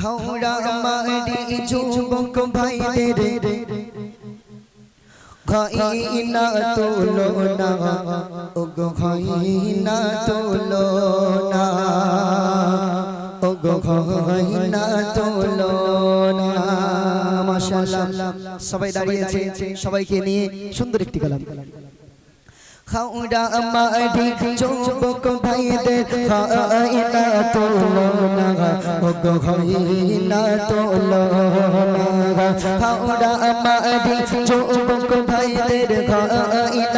হাওড়া মারি যুবক ভাইদের। খাইনা তোলো না, ও গো খাইনা তোলো না, ও গো খাইনা তোলো না। মাশাআল্লাহ, সবাই দাঁড়িয়েছে সবাইকে নিয়ে সুন্দর একটি কালাম। খাউডা মারি যুবক ভাইদের খাইনা তোলো না ও গো খাইনা তোলো না খাউডা মারি যুবক ভাইদের খাইনা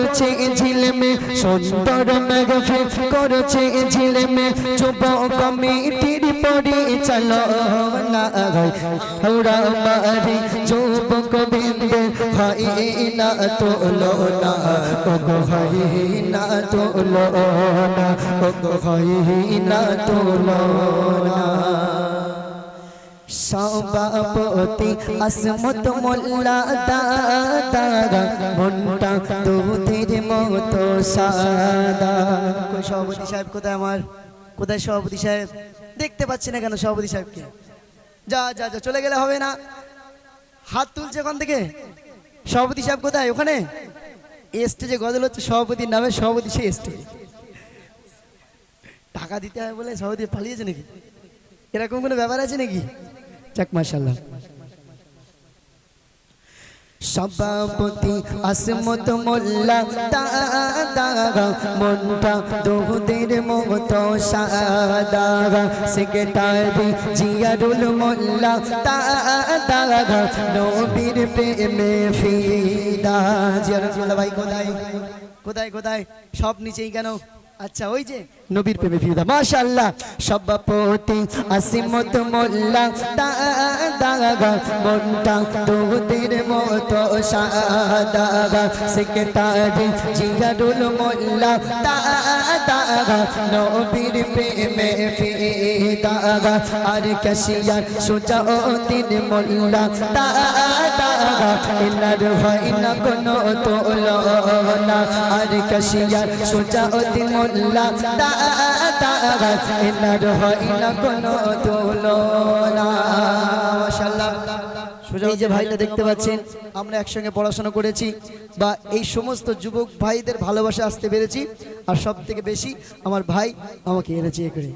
করছে ঝিলমিল সুন্দর মেঘফিল করছে ঝিলমিল যুবক মিঠির পড়ি, চলো না হাওড়া মারি যুবক বিন্দে ভাইনা তোলো না ও গো ভাইনা তোলো না ও গো ভাইনা তোলো না। সভাপতি আসমত মোল্লা দাদা মনটা দুধের মতো সাদা। সভাপতি সাহেব, কোথায় আমার? কোথায় সভাপতি সাহেব? দেখতে পাচ্ছি না কেন সভাপতি সাহেবকে। যা যা যা, চলে গেলে হবে না। হাত তুলছে ওখান থেকে। সভাপতি সাহেব কোথায়? ওখানে? স্টেজে গজল হচ্ছে সভাপতির নামে, সভাপতি সে স্টেজে টাকা দিতে হয় বলে সভাপতি পালিয়েছে নাকি? এরকম কোনো ব্যাপার আছে নাকি? যাক মাশাল্লাহ সভাপতি আসমত মোল্লা দাদা, মনটা দুধের মতো সাদা। সেক্রেটারি জিয়ারুল মোল্লা দাদা, নবীর প্রেমে ফিদা। জিয়ারুল মোল্লা ভাই, কোথায়? কোথায় কোথায়? সব নিচেই কেন? আচ্ছা ওই যে নবীর প্রেমে ফিদা মাশাআল্লাহ সভাপতি আসিমত মোল্লা দাদা মনটা দুধের মতো সাদা সেক্রেটারি জিয়ারুল মোল্লা দাদা নবীর প্রেমে ফিদা আর কাশিয়ার সুজাউদ্দিন মোল্লা দাদা হয় না কোনো তোলনা। আর কাশিয়ার সুজাউদ্দিন মোল্লা হয় না কোনো তোলনা। এই যে ভাইটা দেখতে পাচ্ছেন আমরা একসঙ্গে পড়াশোনা করেছি বা এই সমস্ত যুবক ভাইদের ভালোবাসা আসতে পেরেছি। আর সব থেকে বেশি আমার ভাই আমাকে এনেছে এ করে।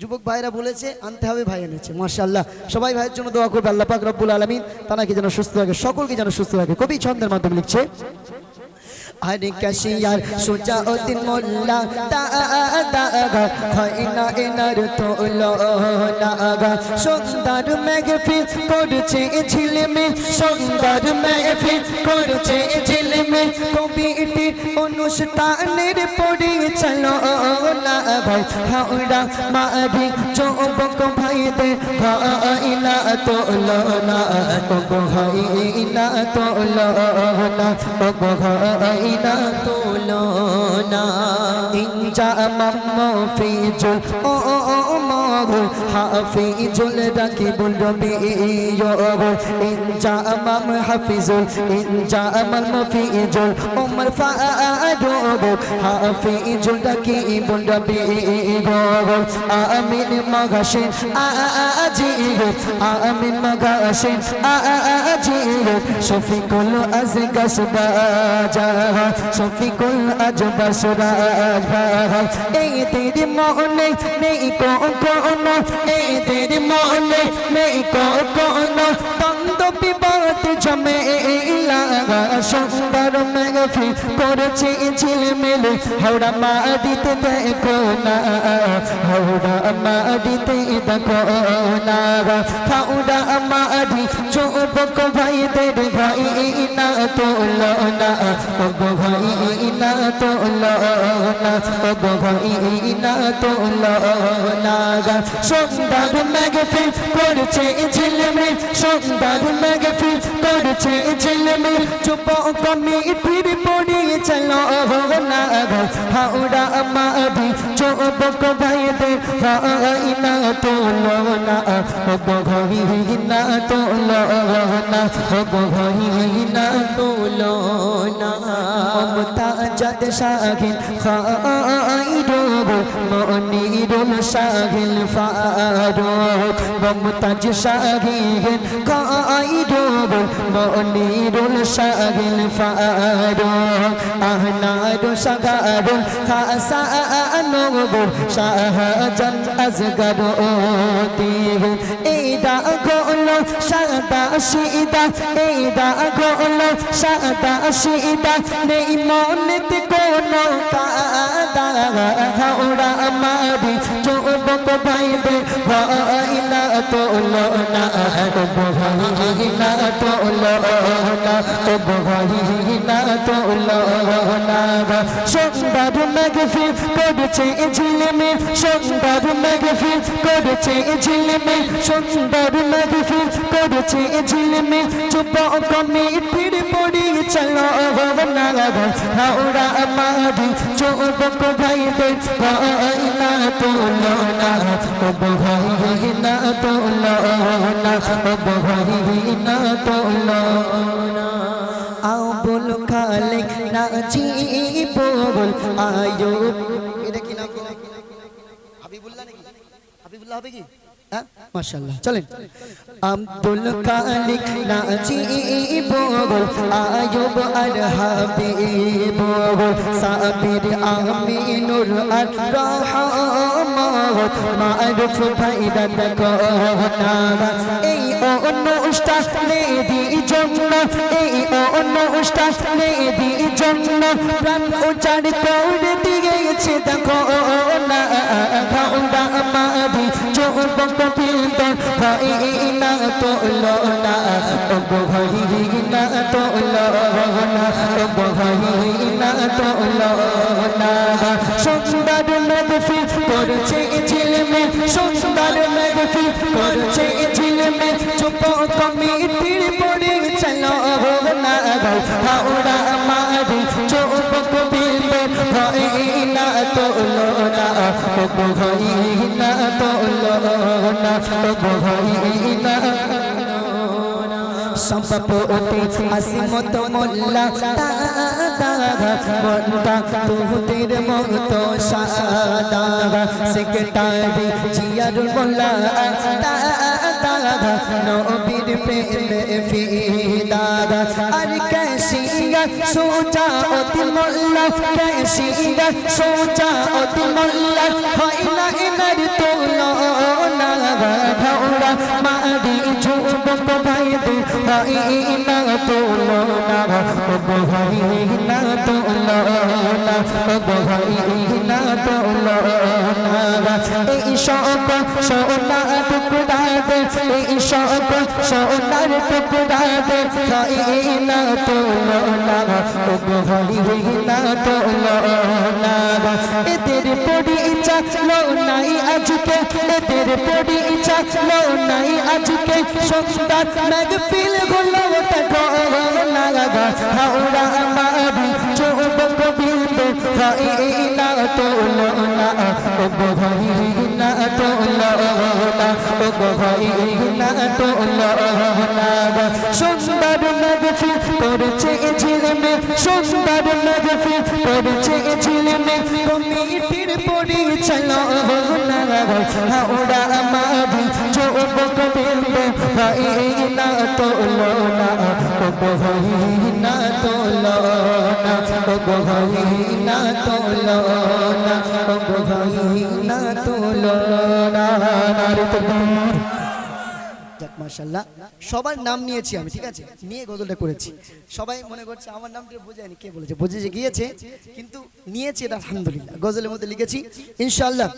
যুবক ভাইরা বলেছে, আনতে হবে ভাই এনেছে মার্শাল্লাহ সবাই ভাইয়ের জন্য দোয়া করবে, আল্লাহ পাক রব্বুল আলমিন তানাকে যেন সুস্থ থাকে সকলকে যেন সুস্থ থাকে কবি ছন্দের মাধ্যমে লিখছে, আর কাশিয়ার সোজা উদ্দিন মোল্লা দাদা হয় না এনার তোলো নাগা সুন্দর মেঘফিল করছে ঝিলমে সুন্দর মেঘফিল করছে ঝিলমে কবিটির অনুষ্ঠানের পড়ে চলো না ভাই হাওড়া মারি যুবক ভাইদের ভাই না তোলো না ভাই না তোলো না ভাই না তোলো না ইনজা মাম্মা ফিজুল ও হাফিজুল রাকিবুল রবিয়ো ইনজা মাম হাফিজুল ইনজা মাম ফিজুল উমর ফারুক হাফিজুল রাকিবুল রবিয়ো আমিন মাগাশিন আজিগো আমিন মাগাশিন আজিগো শফিকুল আজগাস বাজা, শফিকুল আজবাস রাজ এই তেরি মনে নেই কোন এই এদের মনে নেই কোন হাওড়া মাটিতে দেখো না, হাওড়া মাটিতে দেখো না। হাওড়া মাটি যুবক ভাইদের ভাই না তোলো না ওগো ভাই না তোলো না ওগো ভাই না তোলো না। সুন্দর মেঘফি করেছে ঝিলমিল সুন্দর মেঘফি করেছে ঝিলমিল। যুবক মিঠির পড়ে চলো হাওড়া মাটি যুবক ভাইদের ভাই না তোলো না ওগো ভাই না তোলো না ওগো ভাই না তোলো না মমতা জাদ শাহিন খাইরুব মনিরুল শাহিল ফারুক মমতাজ শাহিন খাইরুব মনিরুল শাহিল ফারুক আহনার সাগারুল খাসানুব শাহজান আজগর ওদিহ এইদা গোলো সাদা এই গোলো সাদা সিদা নেই মনেতে কোনো কাদা হাওড়া মারি যুবক ভাইবে ভাইনা তোলো না ভাইনা তোলো না ভাইনা তোলো না সুন্দর মেঘফিল করেছে ঝিলমে সুন্দর মেঘফিল করেছে ঝিলমে সুন্দর মেঘফিল করেছে ঝিলমে চুপ কমে ফির পড়ি চলো। না হাওড়া মারি যুবক ভাইদের ভাইনা তোলো না ভাইনা তোলো না ভাইনা তোলো না আবুল খালেক নাচি বল আয়ো এটা কি নাম? হাবিবুল্লাহ নাকি? হাবিবুল্লাহ হবে কি মাশাআল্লাহ। চলেন। এই জন্য, এই অনুষ্ঠানে দি জন্য। প্রাণ উচার করে দিয়েছে, দেখো না যুবক বৃন্দ ভাই না তোলো না ভাই না তোলো না ভাই না তোলো না। সুন্দর মেঘফি করছে ঝিলমে সুন্দর মেঘফি করছে ঝিলমে চুপ কমিটির চলো না হাওড়া মারি চুপ কবির ভাই না তোলো না ভাই না তোলো না। ভাই না সম্পপতি আসিমত মোল্লা মনটা তোদের মতো সাদা। সেক্রেটারি জিয়ার মোল্লা দাদা নবীর প্রেমে ফিদা আর কেসিয়া সোচা অতি মোল্লা কেসিয়া সোচা অতি মোল্লা, হয় না এনার তোল না মারি ঝুপ ভাই দু, হয় না তোল না ভাই না তোল না ভাই না তোল না এই সব সোনা শোক সোনার টুকরা দে ভাই না তোলো না ভাই না তোলো না এদের পড়ি চালো নাই আজকে, এদের পড়ি চালো নাই আজকে। সুন্দর মেঘফিলগুলো দেখো না হাওড়া সুন্দর মেঘফিল করছে ঝিলমে সুন্দর মেঘফিল করছে ঝিলমে কমিটির না হাওড়া মারি যুবক বিন্দ ভাই না তোলো না ভাই না সবার নাম নিয়েছি আমি, ঠিক আছে? নিয়ে গজলটা করেছি। সবাই মনে করছে আমার নামটা বোঝায়নি, কে বলেছে? বুঝে গিয়েছে, কিন্তু নিয়েছি এটা, আলহামদুলিল্লাহ। গজলের মধ্যে লিখেছি, ইনশাআল্লাহ।